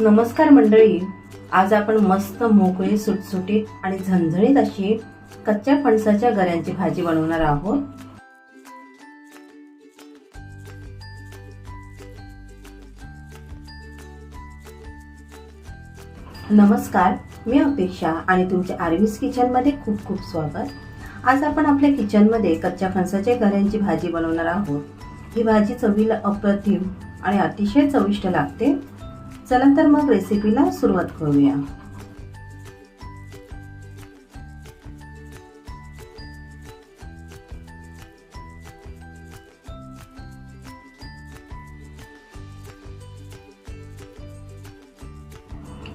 नमस्कार मंडळी. आज आपण मस्त मोकळी सुटसुटीत आणि झणझणीत अशी कच्च्या फणसाच्या गऱ्यांची भाजी बनवणार आहोत. नमस्कार मी अपेक्षा आणि तुमच्या आर्वीस किचनमध्ये खूप खूप स्वागत. आज आपण आपल्या किचनमध्ये कच्च्या फणसाच्या गऱ्यांची भाजी बनवणार आहोत. ही भाजी चवीला अप्रतिम आणि अतिशय चविष्ट लागते. चला तर मग रेसिपीला सुरुवात करूया.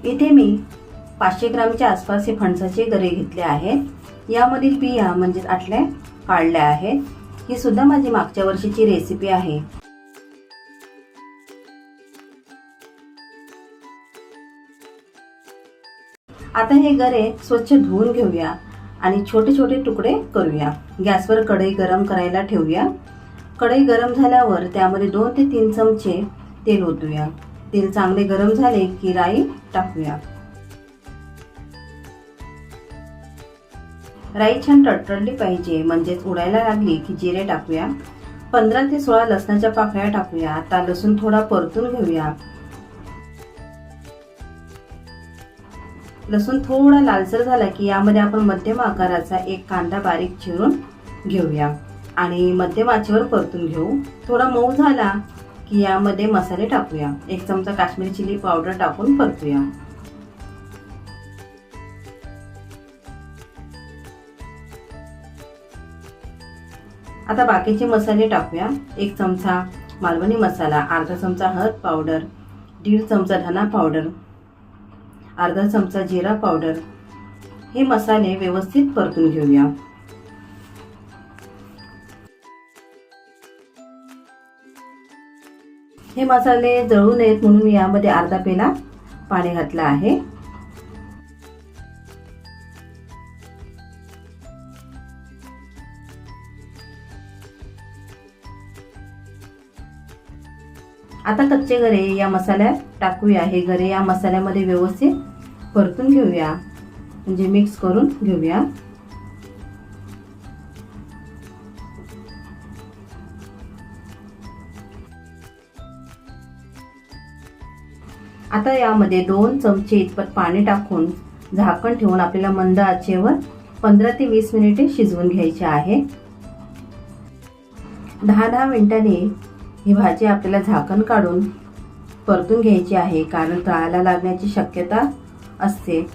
इथे मी पाचशे ग्रामच्या आसपास हे फणसाचे गरे घेतले आहेत. यामधील बिया म्हणजेच आटल्या काढल्या आहेत. ही सुद्धा माझी मागच्या वर्षीची रेसिपी आहे. आता हे गरे स्वच्छ धुवून घेऊया आणि छोटे छोटे तुकडे करूया. गॅसवर कढई गरम करायला ठेवूया. कढई गरम झाल्यावर त्यामध्ये दोन ते तीन चमचे तेल ओतूया. तेल चांगले गरम झाले की राई टाकूया. राई छान टडटडली पाहिजे म्हणजेच उडायला लागली की जिरे टाकूया. पंधरा ते सोळा लसणाच्या पाकळ्या टाकूया. आता लसूण थोडा परतून घेऊया. लसूण थोडा लालसर झाला की यामध्ये आपण मध्यम आकाराचा एक कांदा बारीक चिरून घेऊया. आणि मध्यम आचेवर परतून घेऊ. थोडा मऊ झाला की यामध्ये मसाले टाकूया. एक चमचा काश्मीरी चिली पावडर टाकून परतूया. आता बाकीचे मसाले टाकूया. एक चमचा मालवणी मसाला अर्धा चमचा हळद पावडर दीड चमचा धना पावडर अर्धा चमचा जिरा पावडर. हे मसाले व्यवस्थित परतून घेऊया. हे मसाले जळू नयेत म्हणून मी यामध्ये अर्धा पेला पाणी घातलं आहे. आता कच्चे गरे या मसाल्यात टाकूया हे गरे या मसाल्यामध्ये व्यवस्थित परतून घेऊया. म्हणजे मिक्स करून घेऊया. आता यामध्ये दोन चमचे इतपत पाणी टाकून झाकण ठेवून आपल्याला मंद आचेवर पंधरा ते वीस मिनिटे शिजवून घ्यायचे आहे. दहा दहा मिनिटांनी ही भाजी आपल्याला झाकण काढून परतून घ्यायची आहे. कारण तळाला लागण्याची शक्यता असते.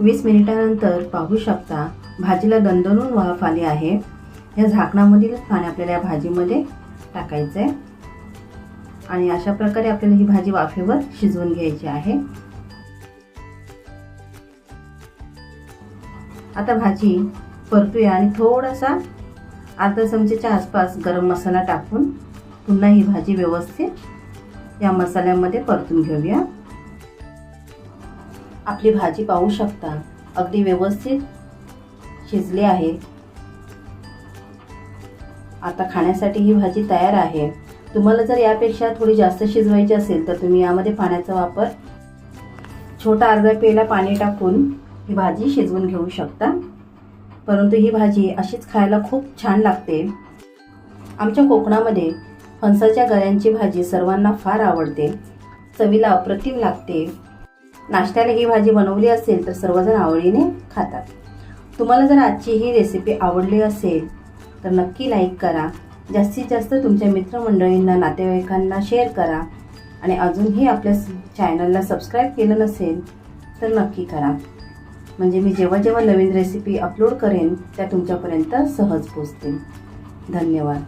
वीस मिनिटानंतर पाहू शकता भाजीला दणदणून वाफ आली आहे. या झाकणामधीलच पाणी आपल्याला या भाजीमध्ये टाकायचं आहे आणि अशा प्रकारे आपल्याला ही भाजी वाफेवर शिजवून घ्यायची आहे. आता भाजी परतूया आणि थोडासा अर्धा चमचेच्या आसपास गरम मसाला टाकून पुन्हा ही भाजी व्यवस्थित या मसाल्यामध्ये परतून घेऊया. आपली भाजी पाहू शकता अगदी व्यवस्थित शिजली आहे. आता खाण्यासाठी ही भाजी तयार आहे. तुम्हाला जर यापेक्षा थोडी जास्त शिजवायची असेल तर तुम्ही यामध्ये पाण्याचा वापर छोटा अर्धा पेला पाणी टाकून ही भाजी शिजवून घेऊ शकता. परंतु ही भाजी अशीच खायला खूप छान लागते. आमच्या कोकणामध्ये फणसाच्या गऱ्यांची भाजी सर्वांना फार आवडते. चवीला अप्रतिम लागते. नाश्त्याला ही भाजी बनवली असेल तर सर्वजण आवडीने खातात. तुम्हाला जर आजची ही रेसिपी आवडली असेल तर नक्की लाईक करा. जास्तीत जास्त तुमच्या मित्रमंडळींना नातेवाईकांना शेअर करा. आणि अजूनही आपल्या चॅनलला सबस्क्राईब केलं नसेल तर नक्की करा. म्हणजे मी जेव्हा जेव्हा नवीन रेसिपी अपलोड करेन त्या तुमच्यापर्यंत सहज पोचतील. धन्यवाद.